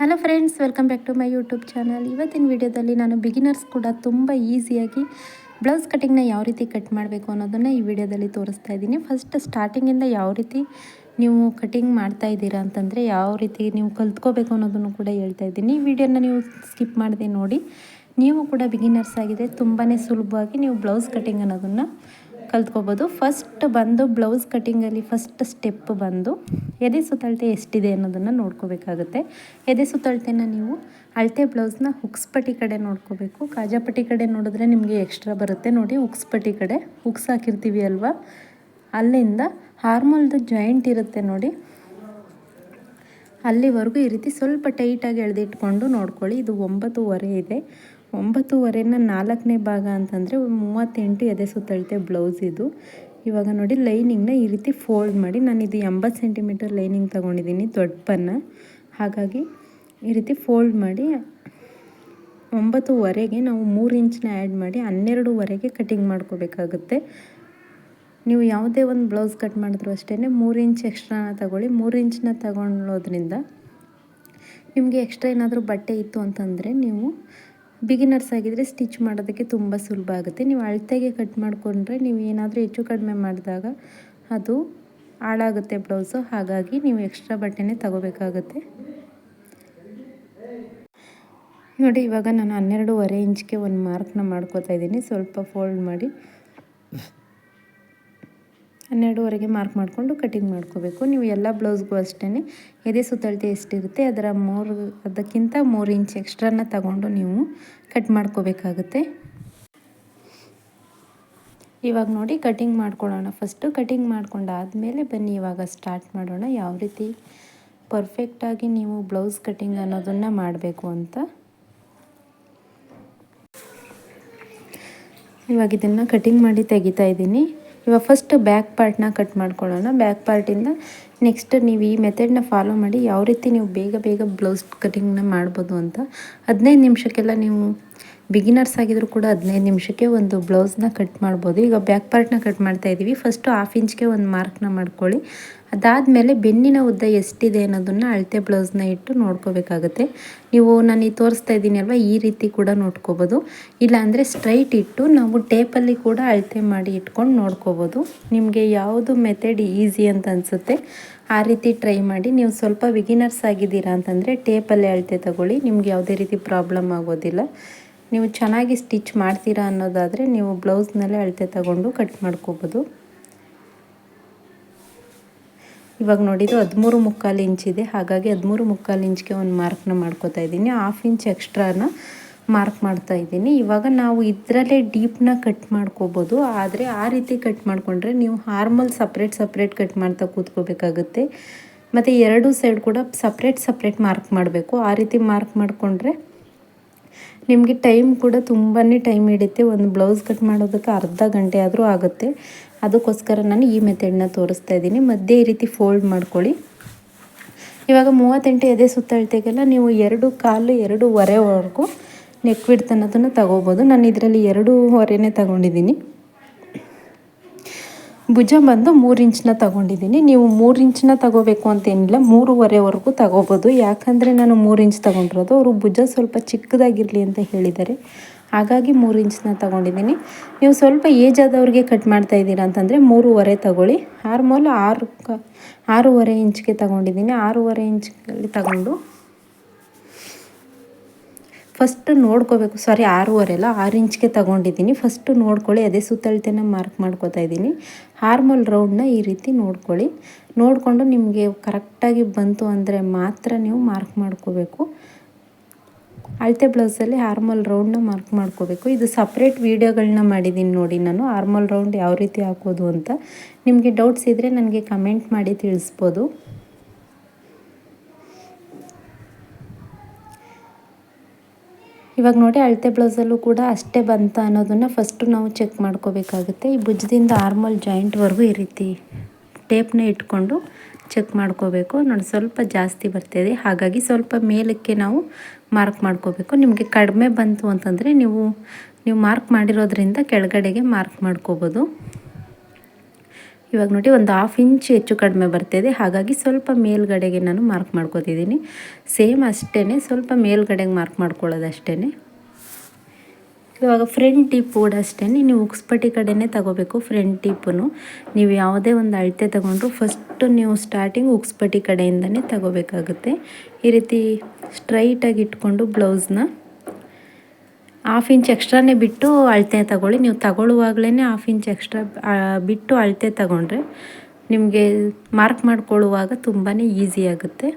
Hello friends welcome back to my YouTube channel ಇವತ್ತಿನ ವಿಡಿಯೋದಲ್ಲಿ ನಾನು ಬಿಗಿನರ್ಸ್ ಕೂಡ ತುಂಬ ಈಸಿಯಾಗಿ ಬ್ಲೌಸ್ ಕಟಿಂಗ್ನ ಯಾವ ರೀತಿ ಕಟ್ ಮಾಡಬೇಕು ಅನ್ನೋದನ್ನು ಈ ವಿಡಿಯೋದಲ್ಲಿ ತೋರಿಸ್ತಾ ಇದ್ದೀನಿ. ಫಸ್ಟ್ ಸ್ಟಾರ್ಟಿಂಗಿಂದ ಯಾವ ರೀತಿ ನೀವು ಕಟಿಂಗ್ ಮಾಡ್ತಾ ಇದ್ದೀರಾ ಅಂತಂದರೆ ಯಾವ ರೀತಿ ನೀವು ಕಲ್ತ್ಕೋಬೇಕು ಅನ್ನೋದನ್ನು ಕೂಡ ಹೇಳ್ತಾ ಇದ್ದೀನಿ. ಈ ವಿಡಿಯೋನ ನೀವು ಸ್ಕಿಪ್ ಮಾಡದೆ ನೋಡಿ, ನೀವು ಕೂಡ ಬಿಗಿನರ್ಸ್ ಆಗಿದೆ ತುಂಬಾ ಸುಲಭವಾಗಿ ನೀವು ಬ್ಲೌಸ್ ಕಟಿಂಗ್ ಅನ್ನೋದನ್ನು ಕಲ್ತ್ಕೋಬೋದು. ಫಸ್ಟ್ ಬಂದು ಬ್ಲೌಸ್ ಕಟ್ಟಿಂಗಲ್ಲಿ ಫಸ್ಟ್ ಸ್ಟೆಪ್ ಬಂದು ಎದೆ ಸುತ್ತಳತೆ ಎಷ್ಟಿದೆ ಅನ್ನೋದನ್ನು ನೋಡ್ಕೋಬೇಕಾಗುತ್ತೆ. ಎದೆ ಸುತ್ತಳತೆನ ನೀವು ಅಳತೆ ಬ್ಲೌಸ್ನ ಹುಕ್ಸ್ಪಟ್ಟಿ ಕಡೆ ನೋಡ್ಕೋಬೇಕು. ಕಾಜಾಪಟ್ಟಿ ಕಡೆ ನೋಡಿದ್ರೆ ನಿಮಗೆ ಎಕ್ಸ್ಟ್ರಾ ಬರುತ್ತೆ. ನೋಡಿ ಹುಕ್ಸ್ಪಟ್ಟಿ ಕಡೆ ಹುಕ್ಸ್ ಹಾಕಿರ್ತೀವಿ ಅಲ್ವಾ? ಅಲ್ಲಿಂದ ಹಾರ್ಮೋಲ್ದು ಜಾಯಿಂಟ್ ಇರುತ್ತೆ ನೋಡಿ. ಅಲ್ಲಿವರೆಗೂ ಈ ರೀತಿ ಸ್ವಲ್ಪ ಟೈಟಾಗಿ ಎಳೆದಿಟ್ಕೊಂಡು ನೋಡ್ಕೊಳ್ಳಿ. ಇದು ಒಂಬತ್ತುವರೆ ಇದೆ. ಒಂಬತ್ತುವರೆನ ನಾಲ್ಕನೇ ಭಾಗ ಅಂತಂದರೆ ಮೂವತ್ತೆಂಟು ಎದೆ ಸುತ್ತಳತೆ ಬ್ಲೌಸ್ ಇದು. ಇವಾಗ ನೋಡಿ ಲೈನಿಂಗ್ನ ಈ ರೀತಿ ಫೋಲ್ಡ್ ಮಾಡಿ ನಾನು ಇದು ಎಂಬತ್ತು ಸೆಂಟಿಮೀಟರ್ ಲೈನಿಂಗ್ ತೊಗೊಂಡಿದ್ದೀನಿ ದೊಡ್ಡ ಪನ್ನ ಹಾಗಾಗಿ ಈ ರೀತಿ ಫೋಲ್ಡ್ ಮಾಡಿ ಒಂಬತ್ತುವರೆಗೆ ನಾವು ಮೂರು ಇಂಚನ್ನ ಆ್ಯಡ್ ಮಾಡಿ ಹನ್ನೆರಡುವರೆಗೆ ಕಟಿಂಗ್ ಮಾಡ್ಕೋಬೇಕಾಗುತ್ತೆ. ನೀವು ಯಾವುದೇ ಒಂದು ಬ್ಲೌಸ್ ಕಟ್ ಮಾಡಿದ್ರು ಅಷ್ಟೇ ಮೂರು ಇಂಚ್ ಎಕ್ಸ್ಟ್ರಾನ ತಗೊಳ್ಳಿ. ಮೂರು ಇಂಚನ್ನ ತಗೊಳ್ಳೋದ್ರಿಂದ ನಿಮಗೆ ಎಕ್ಸ್ಟ್ರಾ ಏನಾದರೂ ಬಟ್ಟೆ ಇತ್ತು ಅಂತಂದರೆ ನೀವು ಬಿಗಿನರ್ಸ್ ಆಗಿದ್ದರೆ ಸ್ಟಿಚ್ ಮಾಡೋದಕ್ಕೆ ತುಂಬ ಸುಲಭ ಆಗುತ್ತೆ. ನೀವು ಅಳತೆಗೆ ಕಟ್ ಮಾಡಿಕೊಂಡ್ರೆ ನೀವು ಏನಾದರೂ ಹೆಚ್ಚು ಕಡಿಮೆ ಮಾಡಿದಾಗ ಅದು ಹಾಳಾಗುತ್ತೆ ಬ್ಲೌಸು. ಹಾಗಾಗಿ ನೀವು ಎಕ್ಸ್ಟ್ರಾ ಬಟ್ಟೆನೇ ತಗೋಬೇಕಾಗುತ್ತೆ. ನೋಡಿ, ಇವಾಗ ನಾನು ಹನ್ನೆರಡೂವರೆ ಇಂಚ್ಗೆ ಒಂದು ಮಾರ್ಕ್ನ ಮಾಡ್ಕೋತಾ ಇದ್ದೀನಿ. ಸ್ವಲ್ಪ ಫೋಲ್ಡ್ ಮಾಡಿ. ಹನ್ನೆರಡುವರೆಗೆ ಮಾರ್ಕ್ ಮಾಡಿಕೊಂಡು ಕಟಿಂಗ್ ಮಾಡ್ಕೋಬೇಕು. ನೀವು ಎಲ್ಲ ಬ್ಲೌಸ್ಗೂ ಅಷ್ಟೇ ಎದೆ ಸುತ್ತಳತೆ ಎಷ್ಟಿರುತ್ತೆ, ಅದರ ಮೂರು, ಅದಕ್ಕಿಂತ ಮೂರು ಇಂಚ್ ಎಕ್ಸ್ಟ್ರಾನ ತಗೊಂಡು ನೀವು ಕಟ್ ಮಾಡ್ಕೋಬೇಕಾಗುತ್ತೆ. ಇವಾಗ ನೋಡಿ, ಕಟಿಂಗ್ ಮಾಡ್ಕೊಳ್ಳೋಣ. ಫಸ್ಟು ಕಟಿಂಗ್ ಮಾಡ್ಕೊಂಡಾದಮೇಲೆ ಬನ್ನಿ, ಇವಾಗ ಸ್ಟಾರ್ಟ್ ಮಾಡೋಣ. ಯಾವ ರೀತಿ ಪರ್ಫೆಕ್ಟಾಗಿ ನೀವು ಬ್ಲೌಸ್ ಕಟಿಂಗ್ ಅನ್ನೋದನ್ನು ಮಾಡಬೇಕು ಅಂತ. ಇವಾಗ ಇದನ್ನು ಕಟಿಂಗ್ ಮಾಡಿ ತೆಗಿತಾ ಇದ್ದೀನಿ. ಇವಾಗ ಫಸ್ಟ್ ಬ್ಯಾಕ್ ಪಾರ್ಟ್ನ ಕಟ್ ಮಾಡ್ಕೊಳ್ಳೋಣ. ಬ್ಯಾಕ್ ಪಾರ್ಟಿಂದ ನೆಕ್ಸ್ಟ್ ನೀವು ಈ ಮೆಥಡ್ನ ಫಾಲೋ ಮಾಡಿ ಯಾವ ರೀತಿ ನೀವು ಬೇಗ ಬೇಗ ಬ್ಲೌಸ್ ಕಟಿಂಗ್ನ ಮಾಡ್ಬೋದು ಅಂತ. ಹದಿನೈದು ನಿಮಿಷಕ್ಕೆಲ್ಲ ನೀವು ಬಿಗಿನರ್ಸ್ ಆಗಿದ್ರು ಕೂಡ ಹದಿನೈದು ನಿಮಿಷಕ್ಕೆ ಒಂದು ಬ್ಲೌಸ್ನ ಕಟ್ ಮಾಡ್ಬೋದು. ಈಗ ಬ್ಯಾಕ್ ಪಾರ್ಟ್ನ ಕಟ್ ಮಾಡ್ತಾ ಇದ್ದೀವಿ ಫಸ್ಟು ಹಾಫ್ ಇಂಚ್ಗೆ ಒಂದು ಮಾರ್ಕ್ನ ಮಾಡ್ಕೊಳ್ಳಿ. ಅದಾದಮೇಲೆ ಬೆನ್ನಿನ ಉದ್ದ ಎಷ್ಟಿದೆ ಅನ್ನೋದನ್ನು ಅಳತೆ ಬ್ಲೌಸ್ನ ಇಟ್ಟು ನೋಡ್ಕೋಬೇಕಾಗುತ್ತೆ. ನೀವು, ನಾನು ಈ ತೋರಿಸ್ತಾ ಇದ್ದೀನಿ ಅಲ್ವಾ? ಈ ರೀತಿ ಕೂಡ ನೋಡ್ಕೋಬೋದು. ಇಲ್ಲಾಂದರೆ ಸ್ಟ್ರೈಟ್ ಇಟ್ಟು ನಾವು ಟೇಪಲ್ಲಿ ಕೂಡ ಅಳತೆ ಮಾಡಿ ಇಟ್ಕೊಂಡು ನೋಡ್ಕೋಬೋದು. ನಿಮಗೆ ಯಾವುದು ಮೆಥಡ್ ಈಸಿ ಅಂತ ಅನಿಸುತ್ತೆ, ಆ ರೀತಿ ಟ್ರೈ ಮಾಡಿ. ನೀವು ಸ್ವಲ್ಪ ಬಿಗಿನರ್ಸ್ ಆಗಿದ್ದೀರಾ ಅಂತಂದರೆ ಟೇಪಲ್ಲೇ ಅಳತೆ ತಗೊಳ್ಳಿ. ನಿಮ್ಗೆ ಯಾವುದೇ ರೀತಿ ಪ್ರಾಬ್ಲಮ್ ಆಗೋದಿಲ್ಲ. ನೀವು ಚೆನ್ನಾಗಿ ಸ್ಟಿಚ್ ಮಾಡ್ತೀರಾ ಅನ್ನೋದಾದರೆ ನೀವು ಬ್ಲೌಸ್ನಲ್ಲೇ ಅಳತೆ ತಗೊಂಡು ಕಟ್ ಮಾಡ್ಕೋಬೋದು. ಇವಾಗ ನೋಡಿದ್ದು ಹದಿಮೂರು ಮುಕ್ಕಾಲು ಇಂಚಿದೆ ಹಾಗಾಗಿ ಹದಿಮೂರು ಮುಕ್ಕಾಲು ಇಂಚ್ಗೆ ಒಂದು ಮಾರ್ಕ್ನ ಮಾಡ್ಕೋತಾ ಇದ್ದೀನಿ. ಹಾಫ್ ಇಂಚ್ ಎಕ್ಸ್ಟ್ರಾನ ಮಾರ್ಕ್ ಮಾಡ್ತಾ ಇದ್ದೀನಿ. ಇವಾಗ ನಾವು ಇದರಲ್ಲೇ ಡೀಪ್ನ ಕಟ್ ಮಾಡ್ಕೋಬೋದು. ಆದರೆ ಆ ರೀತಿ ಕಟ್ ಮಾಡಿಕೊಂಡ್ರೆ ನೀವು ಹಾರ್ಮಲ್ ಸಪ್ರೇಟ್ ಸಪ್ರೇಟ್ ಕಟ್ ಮಾಡ್ತಾ ಕೂತ್ಕೋಬೇಕಾಗುತ್ತೆ. ಮತ್ತು ಎರಡೂ ಸೈಡ್ ಕೂಡ ಸಪ್ರೇಟ್ ಸಪ್ರೇಟ್ ಮಾರ್ಕ್ ಮಾಡಬೇಕು. ಆ ರೀತಿ ಮಾರ್ಕ್ ಮಾಡಿಕೊಂಡ್ರೆ ನಿಮಗೆ ಟೈಮ್ ಕೂಡ ತುಂಬಾ ಟೈಮ್ ಹಿಡಿಯುತ್ತೆ ಒಂದು ಬ್ಲೌಸ್ ಕಟ್ ಮಾಡೋದಕ್ಕೆ ಅರ್ಧ ಗಂಟೆ ಆದರೂ ಆಗುತ್ತೆ. ಅದಕ್ಕೋಸ್ಕರ ನಾನು ಈ ಮೆಥಡ್ನ ತೋರಿಸ್ತಾ ಇದ್ದೀನಿ. ಮಧ್ಯೆ ಈ ರೀತಿ ಫೋಲ್ಡ್ ಮಾಡ್ಕೊಳ್ಳಿ. ಇವಾಗ ಮೂವತ್ತೆಂಟು ಎದೆ ಸುತ್ತಳತೆಗೆಲ್ಲ ನೀವು ಎರಡು ಕಾಲು ಎರಡೂವರೆವರೆಗೂ ನೆಕ್ ಬಿಡ್ತು ಅನ್ನೋದನ್ನು ತಗೋಬೋದು. ನಾನು ಇದರಲ್ಲಿ ಎರಡೂವರೆನೇ ತಗೊಂಡಿದ್ದೀನಿ. ಭುಜ ಬಂದು ಮೂರು ಇಂಚನ್ನ ತಗೊಂಡಿದ್ದೀನಿ. ನೀವು ಮೂರು ಇಂಚನ್ನ ತಗೋಬೇಕು ಅಂತೇನಿಲ್ಲ, ಮೂರುವರೆವರೆಗೂ ತಗೋಬೋದು. ಯಾಕಂದರೆ ನಾನು ಮೂರು ಇಂಚ್ ತಗೊಂಡಿರೋದು. ಅವರು ಭುಜ ಸ್ವಲ್ಪ ಚಿಕ್ಕದಾಗಿರಲಿ ಅಂತ ಹೇಳಿದ್ದಾರೆ. ಹಾಗಾಗಿ ಮೂರು ಇಂಚನ್ನ ತಗೊಂಡಿದ್ದೀನಿ. ನೀವು ಸ್ವಲ್ಪ ಏಜ್ ಆದವ್ರಿಗೆ ಕಟ್ ಮಾಡ್ತಾ ಇದ್ದೀರಾ ಅಂತಂದರೆ ಮೂರುವರೆ ತಗೊಳ್ಳಿ. ಆರ್ಮೋಲ್ ಆರು ಕ, ಆರೂವರೆ ಇಂಚ್ಗೆ ತಗೊಂಡಿದ್ದೀನಿ. ಆರೂವರೆ ಇಂಚಲ್ಲಿ ತಗೊಂಡು ಫಸ್ಟ್ ನೋಡ್ಕೋಬೇಕು. ಸಾರಿ ಆರೂವರೆ ಅಲ್ಲ? ಆರು ಇಂಚ್ಗೆ ತೊಗೊಂಡಿದ್ದೀನಿ. ಫಸ್ಟು ನೋಡ್ಕೊಳ್ಳಿ. ಅದೇ ಸುತ್ತಳತೆನ ಮಾರ್ಕ್ ಮಾಡ್ಕೋತಾ ಇದ್ದೀನಿ. ಹಾರ್ಮಲ್ ರೌಂಡ್ನ ಈ ರೀತಿ ನೋಡ್ಕೊಳ್ಳಿ. ನೋಡಿಕೊಂಡು ನಿಮಗೆ ಕರೆಕ್ಟಾಗಿ ಬಂತು ಅಂದರೆ ಮಾತ್ರ ನೀವು ಮಾರ್ಕ್ ಮಾಡ್ಕೋಬೇಕು. ಅಳತೆ ಬ್ಲೌಸಲ್ಲಿ ಹಾರ್ಮಲ್ ರೌಂಡ್ನ ಮಾರ್ಕ್ ಮಾಡ್ಕೋಬೇಕು. ಇದು ಸಪ್ರೇಟ್ ವೀಡಿಯೋಗಳನ್ನ ಮಾಡಿದ್ದೀನಿ ನೋಡಿ ನಾನು. ಹಾರ್ಮಲ್ ರೌಂಡ್ ಯಾವ ರೀತಿ ಹಾಕೋದು ಅಂತ. ನಿಮಗೆ ಡೌಟ್ಸ್ ಇದ್ದರೆ ನನಗೆ ಕಮೆಂಟ್ ಮಾಡಿ ತಿಳಿಸ್ಬೋದು. ಇವಾಗ ನೋಡಿ ಅಳತೆ ಬ್ಲೌಸಲ್ಲೂ ಕೂಡ ಅಷ್ಟೇ ಬಂತ ಅನ್ನೋದನ್ನು ಫಸ್ಟು ನಾವು ಚೆಕ್ ಮಾಡ್ಕೋಬೇಕಾಗುತ್ತೆ. ಈ ಭುಜದಿಂದ ಆರ್ಮಲ್ ಜಾಯಿಂಟ್ವರೆಗೂ ಈ ರೀತಿ ಟೇಪ್ನ ಇಟ್ಕೊಂಡು ಚೆಕ್ ಮಾಡ್ಕೋಬೇಕು. ನೋಡಿ ಸ್ವಲ್ಪ ಜಾಸ್ತಿ ಬರ್ತಾಯಿದೆ ಹಾಗಾಗಿ ಸ್ವಲ್ಪ ಮೇಲಕ್ಕೆ ನಾವು ಮಾರ್ಕ್ ಮಾಡ್ಕೋಬೇಕು. ನಿಮಗೆ ಕಡಿಮೆ ಬಂತು ಅಂತಂದರೆ ನೀವು ನೀವು ಮಾರ್ಕ್ ಮಾಡಿರೋದ್ರಿಂದ ಕೆಳಗಡೆಗೆ ಮಾರ್ಕ್ ಮಾಡ್ಕೋಬೋದು. ಇವಾಗ ನೋಡಿ ಒಂದು ಹಾಫ್ ಇಂಚ್ ಹೆಚ್ಚು ಕಡಿಮೆ ಬರ್ತಾಯಿದೆ ಹಾಗಾಗಿ ಸ್ವಲ್ಪ ಮೇಲ್ಗಡೆಗೆ ನಾನು ಮಾರ್ಕ್ ಮಾಡ್ಕೋತಿದ್ದೀನಿ. ಸೇಮ್ ಅಷ್ಟೇ ಸ್ವಲ್ಪ ಮೇಲ್ಗಡೆಗೆ ಮಾರ್ಕ್ ಮಾಡ್ಕೊಳ್ಳೋದು ಅಷ್ಟೇ ಇವಾಗ ಫ್ರಂಟ್ ಟಿಪ್ ಕೂಡ ಅಷ್ಟೇ ನೀವು ಉಕ್ಸ್ಪಟ್ಟಿ ಕಡೆನೇ ತಗೋಬೇಕು ಫ್ರಂಟ್ ಟಿಪ್ಪನ್ನು ನೀವು ಯಾವುದೇ ಒಂದು ಅಳತೆ ತಗೊಂಡ್ರು ಫಸ್ಟು ನೀವು ಸ್ಟಾರ್ಟಿಂಗ್ ಉಕ್ಸ್ಪಟ್ಟಿ ಕಡೆಯಿಂದನೇ ತಗೋಬೇಕಾಗುತ್ತೆ. ಈ ರೀತಿ ಸ್ಟ್ರೈಟಾಗಿ ಇಟ್ಕೊಂಡು ಬ್ಲೌಸ್ನ ಹಾಫ್ ಇಂಚ್ ಎಕ್ಸ್ಟ್ರಾನೇ ಬಿಟ್ಟು ಅಳತೆ ತಗೊಳ್ಳಿ. ನೀವು ತಗೊಳ್ಳುವಾಗಲೇ ಹಾಫ್ ಇಂಚ್ ಎಕ್ಸ್ಟ್ರಾ ಬಿಟ್ಟು ಅಳತೆ ತಗೊಂಡ್ರೆ ನಿಮಗೆ ಮಾರ್ಕ್ ಮಾಡಿಕೊಳ್ಳುವಾಗ ತುಂಬಾ ಈಸಿ ಆಗುತ್ತೆ.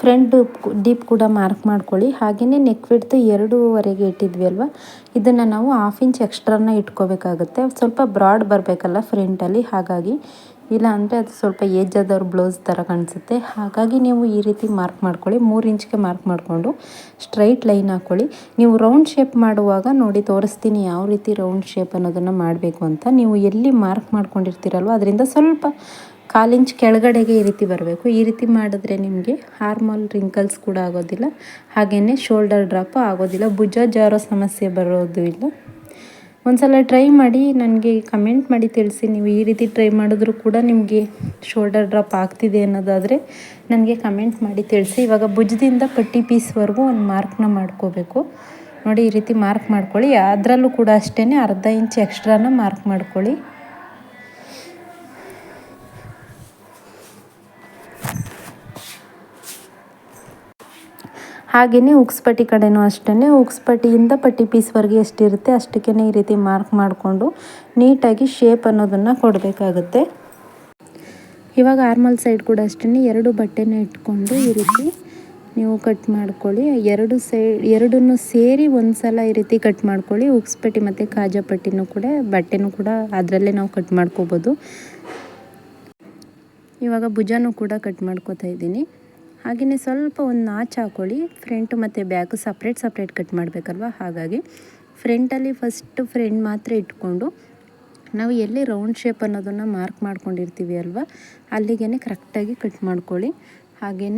ಫ್ರಂಟ್ ಡೀಪ್ ಕೂಡ ಮಾರ್ಕ್ ಮಾಡ್ಕೊಳ್ಳಿ. ಹಾಗೆಯೇ ನೆಕ್ ವಿಡ್ತು ಎರಡೂವರೆಗೆ ಇಟ್ಟಿದ್ವಿ ಅಲ್ವಾ? ಇದನ್ನು ನಾವು ಹಾಫ್ ಇಂಚ್ ಎಕ್ಸ್ಟ್ರಾನ ಇಟ್ಕೋಬೇಕಾಗುತ್ತೆ. ಸ್ವಲ್ಪ ಬ್ರಾಡ್ ಬರಬೇಕಲ್ಲ ಫ್ರಂಟಲ್ಲಿ ಹಾಗಾಗಿ ಇಲ್ಲ ಅಂದರೆ ಅದು ಸ್ವಲ್ಪ ಏಜ್ ಆದವ್ರ ಬ್ಲೌಸ್ ಥರ ಕಾಣಿಸುತ್ತೆ. ಹಾಗಾಗಿ ನೀವು ಈ ರೀತಿ ಮಾರ್ಕ್ ಮಾಡ್ಕೊಳ್ಳಿ. ಮೂರು ಇಂಚ್ಗೆ ಮಾರ್ಕ್ ಮಾಡಿಕೊಂಡು ಸ್ಟ್ರೈಟ್ ಲೈನ್ ಹಾಕ್ಕೊಳ್ಳಿ ನೀವು ರೌಂಡ್ ಶೇಪ್ ಮಾಡುವಾಗ ನೋಡಿ ತೋರಿಸ್ತೀನಿ ಯಾವ ರೀತಿ ರೌಂಡ್ ಶೇಪ್ ಅನ್ನೋದನ್ನು ಮಾಡಬೇಕು ಅಂತ. ನೀವು ಎಲ್ಲಿ ಮಾರ್ಕ್ ಮಾಡ್ಕೊಂಡಿರ್ತೀರಲ್ವ ಅದರಿಂದ ಸ್ವಲ್ಪ ಕಾಲಿಂಚ್ ಕೆಳಗಡೆಗೆ ಈ ರೀತಿ ಬರಬೇಕು. ಈ ರೀತಿ ಮಾಡಿದ್ರೆ ನಿಮಗೆ ಹಾರ್ಮಲ್ ರಿಂಕಲ್ಸ್ ಕೂಡ ಆಗೋದಿಲ್ಲ. ಹಾಗೆಯೇ ಶೋಲ್ಡರ್ ಡ್ರಾಪ್ ಆಗೋದಿಲ್ಲ. ಭುಜ ಜಾರೋ ಸಮಸ್ಯೆ ಬರೋದು ಇಲ್ಲ. ಒಂದ್ಸಲ ಟ್ರೈ ಮಾಡಿ ನನಗೆ ಕಮೆಂಟ್ ಮಾಡಿ ತಿಳಿಸಿ. ನೀವು ಈ ರೀತಿ ಟ್ರೈ ಮಾಡಿದ್ರೂ ಕೂಡ ನಿಮಗೆ ಶೋಲ್ಡರ್ ಡ್ರಾಪ್ ಆಗ್ತಿದೆ ಅನ್ನೋದಾದರೆ ನನಗೆ ಕಮೆಂಟ್ ಮಾಡಿ ತಿಳಿಸಿ. ಇವಾಗ ಭುಜದಿಂದ ಪಟ್ಟಿ ಪೀಸ್ವರೆಗೂ ಒಂದು ಮಾರ್ಕ್ನ ಮಾಡ್ಕೋಬೇಕು. ನೋಡಿ ಈ ರೀತಿ ಮಾರ್ಕ್ ಮಾಡ್ಕೊಳ್ಳಿ. ಅದರಲ್ಲೂ ಕೂಡ ಅಷ್ಟೇ ಅರ್ಧ ಇಂಚ್ ಎಕ್ಸ್ಟ್ರಾನ ಮಾರ್ಕ್ ಮಾಡ್ಕೊಳ್ಳಿ. ಹಾಗೆಯೇ ಉಕ್ಸ್ಪಟ್ಟಿ ಕಡೆಯೂ ಅಷ್ಟೇ ಉಕ್ಸ್ಪಟ್ಟಿಯಿಂದ ಪಟ್ಟಿ ಪೀಸ್ವರೆಗೆ ಎಷ್ಟಿರುತ್ತೆ ಅಷ್ಟಕ್ಕೇ ಈ ರೀತಿ ಮಾರ್ಕ್ ಮಾಡಿಕೊಂಡು ನೀಟಾಗಿ ಶೇಪ್ ಅನ್ನೋದನ್ನು ಕೊಡಬೇಕಾಗುತ್ತೆ. ಇವಾಗ ಆರ್ಮಲ್ ಸೈಡ್ ಕೂಡ ಅಷ್ಟೇ ಎರಡು ಬಟ್ಟೆನ ಇಟ್ಕೊಂಡು ಈ ರೀತಿ ನೀವು ಕಟ್ ಮಾಡ್ಕೊಳ್ಳಿ. ಎರಡು ಸೈಡ್ ಎರಡನ್ನೂ ಸೇರಿ ಒಂದು ಸಲ ಈ ರೀತಿ ಕಟ್ ಮಾಡ್ಕೊಳ್ಳಿ. ಉಕ್ಸ್ಪಟ್ಟಿ ಮತ್ತು ಕಾಜಾ ಪಟ್ಟಿನೂ ಕೂಡ, ಬಟ್ಟೆನೂ ಕೂಡ ಅದರಲ್ಲೇ ನಾವು ಕಟ್ ಮಾಡ್ಕೋಬೋದು. ಇವಾಗ ಭುಜನೂ ಕೂಡ ಕಟ್ ಮಾಡ್ಕೋತಾ ಇದ್ದೀನಿ. ಹಾಗೆಯೇ ಸ್ವಲ್ಪ ಒಂದು ನಾಚ್ ಹಾಕ್ಕೊಳ್ಳಿ ಫ್ರಂಟ್ ಮತ್ತು ಬ್ಯಾಕು ಸಪ್ರೇಟ್ ಸಪ್ರೇಟ್ ಕಟ್ ಮಾಡಬೇಕಲ್ವ? ಹಾಗಾಗಿ ಫ್ರಂಟಲ್ಲಿ ಫಸ್ಟ್ ಫ್ರಂಟ್ ಮಾತ್ರ ಇಟ್ಕೊಂಡು ನಾವು ಎಲ್ಲಿ ರೌಂಡ್ ಶೇಪ್ ಅನ್ನೋದನ್ನು ಮಾರ್ಕ್ ಮಾಡ್ಕೊಂಡಿರ್ತೀವಿ ಅಲ್ವ? ಅಲ್ಲಿಗೆ ಕರೆಕ್ಟಾಗಿ ಕಟ್ ಮಾಡ್ಕೊಳ್ಳಿ. ಹಾಗೇ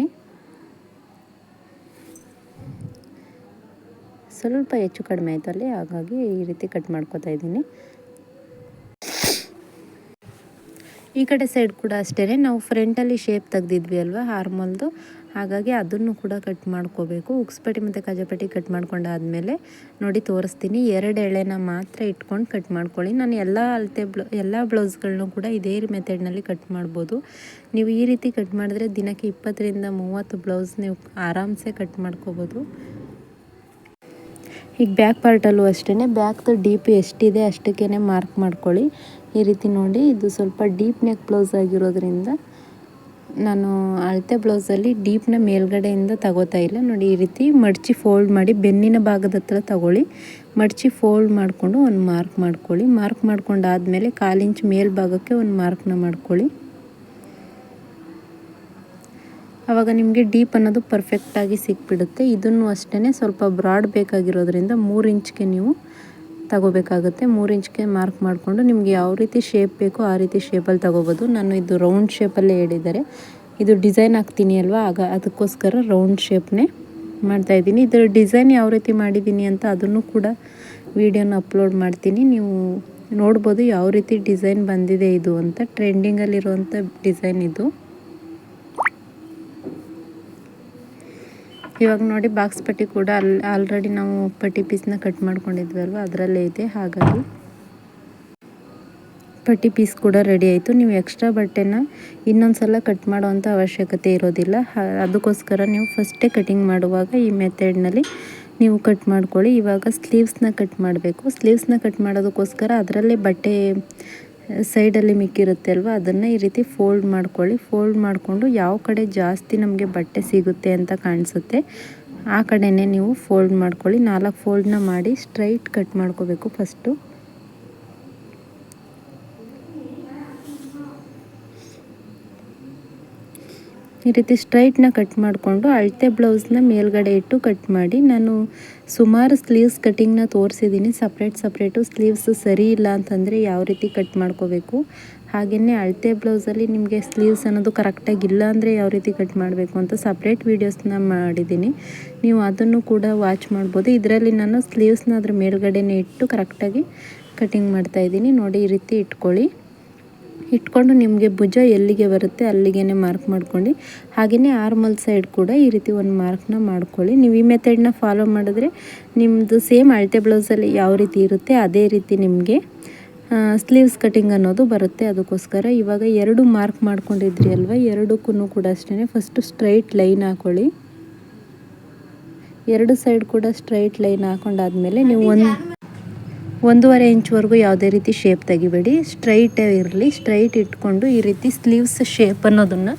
ಸ್ವಲ್ಪ ಹೆಚ್ಚು ಕಡಿಮೆ ಆಯಿತು ಅಲ್ಲಿ. ಹಾಗಾಗಿ ಈ ರೀತಿ ಕಟ್ ಮಾಡ್ಕೋತಾ ಇದ್ದೀನಿ. ಈ ಕಡೆ ಸೈಡ್ ಕೂಡ ಅಷ್ಟೇ ನಾವು ಫ್ರಂಟಲ್ಲಿ ಶೇಪ್ ತೆಗೆದಿದ್ವಿ ಅಲ್ವಾ ಹಾರ್ಮಲ್ದು ಹಾಗಾಗಿ ಅದನ್ನು ಕೂಡ ಕಟ್ ಮಾಡ್ಕೋಬೇಕು. ಉಕ್ಸ್ಪಟ್ಟಿ ಮತ್ತು ಕಜಪಟ್ಟಿ ಕಟ್ ಮಾಡ್ಕೊಂಡಾದಮೇಲೆ ನೋಡಿ ತೋರಿಸ್ತೀನಿ. ಎರಡು ಎಳೆನ ಮಾತ್ರ ಇಟ್ಕೊಂಡು ಕಟ್ ಮಾಡ್ಕೊಳ್ಳಿ. ನಾನು ಎಲ್ಲ ಅಳತೆ ಬ್ಲೌ, ಎಲ್ಲ ಬ್ಲೌಸ್ಗಳನ್ನೂ ಕೂಡ ಇದೇ ಮೆಥಡ್ನಲ್ಲಿ ಕಟ್ ಮಾಡ್ಬೋದು. ನೀವು ಈ ರೀತಿ ಕಟ್ ಮಾಡಿದ್ರೆ ದಿನಕ್ಕೆ ಇಪ್ಪತ್ತರಿಂದ ಮೂವತ್ತು ಬ್ಲೌಸ್ ನೀವು ಆರಾಮ್ಸೆ ಕಟ್ ಮಾಡ್ಕೋಬೋದು. ಈಗ ಬ್ಯಾಕ್ ಪಾರ್ಟಲ್ಲೂ ಅಷ್ಟೇ ಬ್ಯಾಕ್ದು ಡೀಪ್ ಎಷ್ಟಿದೆ ಅಷ್ಟಕ್ಕೇ ಮಾರ್ಕ್ ಮಾಡ್ಕೊಳ್ಳಿ. ಈ ರೀತಿ ನೋಡಿ, ಇದು ಸ್ವಲ್ಪ ಡೀಪ್ ನೆಕ್ ಬ್ಲೌಸ್ ಆಗಿರೋದ್ರಿಂದ ನಾನು ಅಳತೆ ಬ್ಲೌಸಲ್ಲಿ ಡೀಪ್ನ ಮೇಲ್ಗಡೆಯಿಂದ ತಗೋತಾ ಇಲ್ಲ. ನೋಡಿ, ಈ ರೀತಿ ಮಡಚಿ ಫೋಲ್ಡ್ ಮಾಡಿ, ಬೆನ್ನಿನ ಭಾಗದ ಹತ್ರ ತಗೊಳ್ಳಿ. ಮಡಚಿ ಫೋಲ್ಡ್ ಮಾಡಿಕೊಂಡು ಒಂದು ಮಾರ್ಕ್ ಮಾಡ್ಕೊಳ್ಳಿ. ಮಾರ್ಕ್ ಮಾಡ್ಕೊಂಡಾದಮೇಲೆ ಕಾಲಿಂಚ್ ಮೇಲ್ಭಾಗಕ್ಕೆ ಒಂದು ಮಾರ್ಕ್ನ ಮಾಡ್ಕೊಳ್ಳಿ. ಆವಾಗ ನಿಮಗೆ ಡೀಪ್ ಅನ್ನೋದು ಪರ್ಫೆಕ್ಟಾಗಿ ಸಿಕ್ಬಿಡುತ್ತೆ. ಇದನ್ನು ಅಷ್ಟೇ ಸ್ವಲ್ಪ ಬ್ರಾಡ್ ಬೇಕಾಗಿರೋದ್ರಿಂದ ಮೂರು ಇಂಚ್ಗೆ ನೀವು ತಗೋಬೇಕಾಗುತ್ತೆ. ಮೂರು ಇಂಚ್ಗೆ ಮಾರ್ಕ್ ಮಾಡಿಕೊಂಡು ನಿಮಗೆ ಯಾವ ರೀತಿ ಶೇಪ್ ಬೇಕೋ ಆ ರೀತಿ ಶೇಪಲ್ಲಿ ತಗೋಬೋದು. ನಾನು ಇದು ರೌಂಡ್ ಶೇಪಲ್ಲೇ ಹೇಳಿದ್ದಾರೆ. ಇದು ಡಿಸೈನ್ ಹಾಕ್ತೀನಿ ಅಲ್ವಾ? ಆಗ ಅದಕ್ಕೋಸ್ಕರ ರೌಂಡ್ ಶೇಪ್ನೇ ಮಾಡ್ತಾಯಿದ್ದೀನಿ ಇದರ ಡಿಸೈನ್ ಯಾವ ರೀತಿ ಮಾಡಿದ್ದೀನಿ ಅಂತ ಅದನ್ನು ಕೂಡ ವಿಡಿಯೋನ ಅಪ್ಲೋಡ್ ಮಾಡ್ತೀನಿ. ನೀವು ನೋಡ್ಬೋದು ಯಾವ ರೀತಿ ಡಿಸೈನ್ ಬಂದಿದೆ ಇದು ಅಂತ. ಟ್ರೆಂಡಿಂಗಲ್ಲಿರುವಂಥ ಡಿಸೈನ್ ಇದು. ಇವಾಗ ನೋಡಿ ಬಾಕ್ಸ್ ಪಟ್ಟಿ ಕೂಡ ಅಲ್ಲಿ ಆಲ್ರೆಡಿ ನಾವು ಪಟ್ಟಿ ಪೀಸ್ನ ಕಟ್ ಮಾಡ್ಕೊಂಡಿದ್ವಲ್ವ? ಅದರಲ್ಲೇ ಇದೆ, ಹಾಗಾಗಿ. ಪಟ್ಟಿ ಪೀಸ್ ಕೂಡ ರೆಡಿ ಆಯಿತು. ನೀವು ಎಕ್ಸ್ಟ್ರಾ ಬಟ್ಟೆನ ಇನ್ನೊಂದು ಸಲ ಕಟ್ ಮಾಡುವಂಥ ಅವಶ್ಯಕತೆ ಇರೋದಿಲ್ಲ. ಅದಕ್ಕೋಸ್ಕರ ನೀವು ಫಸ್ಟೇ ಕಟಿಂಗ್ ಮಾಡುವಾಗ ಈ ಮೆಥಡ್ನಲ್ಲಿ ನೀವು ಕಟ್ ಮಾಡ್ಕೊಳ್ಳಿ. ಇವಾಗ ಸ್ಲೀವ್ಸ್ನ ಕಟ್ ಮಾಡಬೇಕು. ಸ್ಲೀವ್ಸ್ನ ಕಟ್ ಮಾಡೋದಕ್ಕೋಸ್ಕರ ಅದರಲ್ಲೇ ಬಟ್ಟೆ ಸೈಡಲ್ಲಿ ಮಿಕ್ಕಿರುತ್ತೆ ಅಲ್ವ ಅದನ್ನು ಈ ರೀತಿ ಫೋಲ್ಡ್ ಮಾಡ್ಕೊಳ್ಳಿ. ಫೋಲ್ಡ್ ಮಾಡಿಕೊಂಡು ಯಾವ ಕಡೆ ಜಾಸ್ತಿ ನಮಗೆ ಬಟ್ಟೆ ಸಿಗುತ್ತೆ ಅಂತ ಕಾಣಿಸುತ್ತೆ, ಆ ಕಡೆನೇ ನೀವು ಫೋಲ್ಡ್ ಮಾಡ್ಕೊಳ್ಳಿ. ನಾಲ್ಕು ಫೋಲ್ಡ್ನ ಮಾಡಿ ಸ್ಟ್ರೈಟ್ ಕಟ್ ಮಾಡ್ಕೋಬೇಕು ಫಸ್ಟು. ಈ ರೀತಿ ಸ್ಟ್ರೈಟ್ನ ಕಟ್ ಮಾಡಿಕೊಂಡು ಅಳತೆ ಬ್ಲೌಸ್ನ ಮೇಲ್ಗಡೆ ಇಟ್ಟು ಕಟ್ ಮಾಡಿ, ನಾನು ಸುಮಾರು ಸ್ಲೀವ್ಸ್ ಕಟ್ಟಿಂಗ್ನ ತೋರಿಸಿದ್ದೀನಿ ಸಪ್ರೇಟ್ ಸಪ್ರೇಟು ಸ್ಲೀವ್ಸ್ ಸರಿ ಇಲ್ಲ ಅಂತಂದರೆ ಯಾವ ರೀತಿ ಕಟ್ ಮಾಡ್ಕೋಬೇಕು? ಹಾಗೆಯೇ ಅಳತೆ ಬ್ಲೌಸಲ್ಲಿ ನಿಮಗೆ ಸ್ಲೀವ್ಸ್ ಅನ್ನೋದು ಕರೆಕ್ಟಾಗಿ ಇಲ್ಲ ಅಂದರೆ ಯಾವ ರೀತಿ ಕಟ್ ಮಾಡಬೇಕು ಅಂತ ಸಪ್ರೇಟ್ ವೀಡಿಯೋಸ್ನ ಮಾಡಿದ್ದೀನಿ ನೀವು ಅದನ್ನು ಕೂಡ ವಾಚ್ ಮಾಡ್ಬೋದು. ಇದರಲ್ಲಿ ನಾನು ಸ್ಲೀವ್ಸ್ನ ಅದ್ರ ಮೇಲ್ಗಡೆನೇ ಇಟ್ಟು ಕರೆಕ್ಟಾಗಿ ಕಟಿಂಗ್ ಮಾಡ್ತಾ ಇದ್ದೀನಿ. ನೋಡಿ ಈ ರೀತಿ ಇಟ್ಕೊಳ್ಳಿ. ಇಟ್ಕೊಂಡು ನಿಮಗೆ ಭುಜ ಎಲ್ಲಿಗೆ ಬರುತ್ತೆ ಅಲ್ಲಿಗೆ ಮಾರ್ಕ್ ಮಾಡ್ಕೊಂಡು ಹಾಗೆಯೇ ಆರ್ಮಲ್ ಸೈಡ್ ಕೂಡ ಈ ರೀತಿ ಒಂದು ಮಾರ್ಕ್ನ ಮಾಡ್ಕೊಳ್ಳಿ. ನೀವು ಈ ಮೆಥಡ್ನ ಫಾಲೋ ಮಾಡಿದ್ರೆ ನಿಮ್ಮದು ಸೇಮ್ ಅಳತೆ ಬ್ಲೌಸಲ್ಲಿ ಯಾವ ರೀತಿ ಇರುತ್ತೆ ಅದೇ ರೀತಿ ನಿಮಗೆ ಸ್ಲೀವ್ಸ್ ಕಟಿಂಗ್ ಅನ್ನೋದು ಬರುತ್ತೆ. ಅದಕ್ಕೋಸ್ಕರ ಇವಾಗ ಎರಡು ಮಾರ್ಕ್ ಮಾಡ್ಕೊಂಡಿದ್ರಿ ಅಲ್ವಾ? ಎರಡಕ್ಕೂ ಕೂಡ ಅಷ್ಟೇ ಫಸ್ಟು ಸ್ಟ್ರೈಟ್ ಲೈನ್ ಹಾಕೊಳ್ಳಿ. ಎರಡು ಸೈಡ್ ಕೂಡ ಸ್ಟ್ರೈಟ್ ಲೈನ್ ಹಾಕೊಂಡಾದ್ಮೇಲೆ ನೀವು ಒಂದು ಒಂದೂವರೆ ಇಂಚ್ವರೆಗೂ ಯಾವುದೇ ರೀತಿ ಶೇಪ್ ತೆಗಿಬೇಡಿ. ಸ್ಟ್ರೈಟ್ ಇರಲಿ. ಸ್ಟ್ರೈಟ್ ಇಟ್ಕೊಂಡು ಈ ರೀತಿ ಸ್ಲೀವ್ಸ್ ಶೇಪ್ ಅನ್ನೋದನ್ನು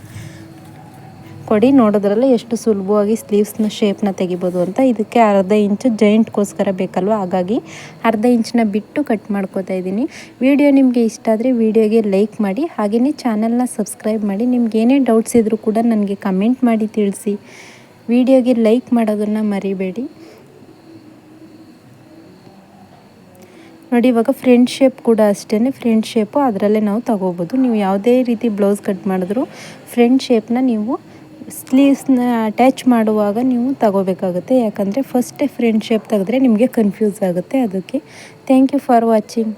ಕೊಡಿ. ನೋಡೋದ್ರಲ್ಲ ಎಷ್ಟು ಸುಲಭವಾಗಿ ಸ್ಲೀವ್ಸ್ನ ಶೇಪ್ನ ತೆಗಿಬೋದು ಅಂತ. ಇದಕ್ಕೆ ಅರ್ಧ ಇಂಚು ಜಾಯಿಂಟ್ಗೋಸ್ಕರ ಬೇಕಲ್ವ? ಹಾಗಾಗಿ ಅರ್ಧ ಇಂಚನ್ನ ಬಿಟ್ಟು ಕಟ್ ಮಾಡ್ಕೋತಾ ಇದ್ದೀನಿ. ವಿಡಿಯೋ ನಿಮಗೆ ಇಷ್ಟ ಆದರೆ ವಿಡಿಯೋಗೆ ಲೈಕ್ ಮಾಡಿ. ಹಾಗೆಯೇ ಚಾನಲ್ನ ಸಬ್ಸ್ಕ್ರೈಬ್ ಮಾಡಿ. ನಿಮ್ಗೆ ಏನೇ ಡೌಟ್ಸ್ ಇದ್ದರೂ ಕೂಡ ನನಗೆ ಕಮೆಂಟ್ ಮಾಡಿ ತಿಳಿಸಿ. ವಿಡಿಯೋಗೆ ಲೈಕ್ ಮಾಡೋದನ್ನು ಮರಿಬೇಡಿ. ನೋಡಿ, ಇವಾಗ ಫ್ರೆಂಡ್ ಶೇಪ್ ಕೂಡ ಅಷ್ಟೇ ಫ್ರೆಂಡ್ ಶೇಪು ಅದರಲ್ಲೇ ನಾವು ತಗೋಬೋದು. ನೀವು ಯಾವುದೇ ರೀತಿ ಬ್ಲೌಸ್ ಕಟ್ ಮಾಡಿದ್ರು ಫ್ರೆಂಡ್ ಶೇಪ್ನ ನೀವು ಸ್ಲೀವ್ಸ್ನ ಅಟ್ಯಾಚ್ ಮಾಡುವಾಗ ನೀವು ತಗೋಬೇಕಾಗುತ್ತೆ. ಯಾಕಂದರೆ ಫಸ್ಟೇ ಫ್ರೆಂಡ್ ಶೇಪ್ ತೆಗೆದ್ರೆ ನಿಮಗೆ ಕನ್ಫ್ಯೂಸ್ ಆಗುತ್ತೆ. ಅದಕ್ಕೆ ಥ್ಯಾಂಕ್ ಯು ಫಾರ್ ವಾಚಿಂಗ್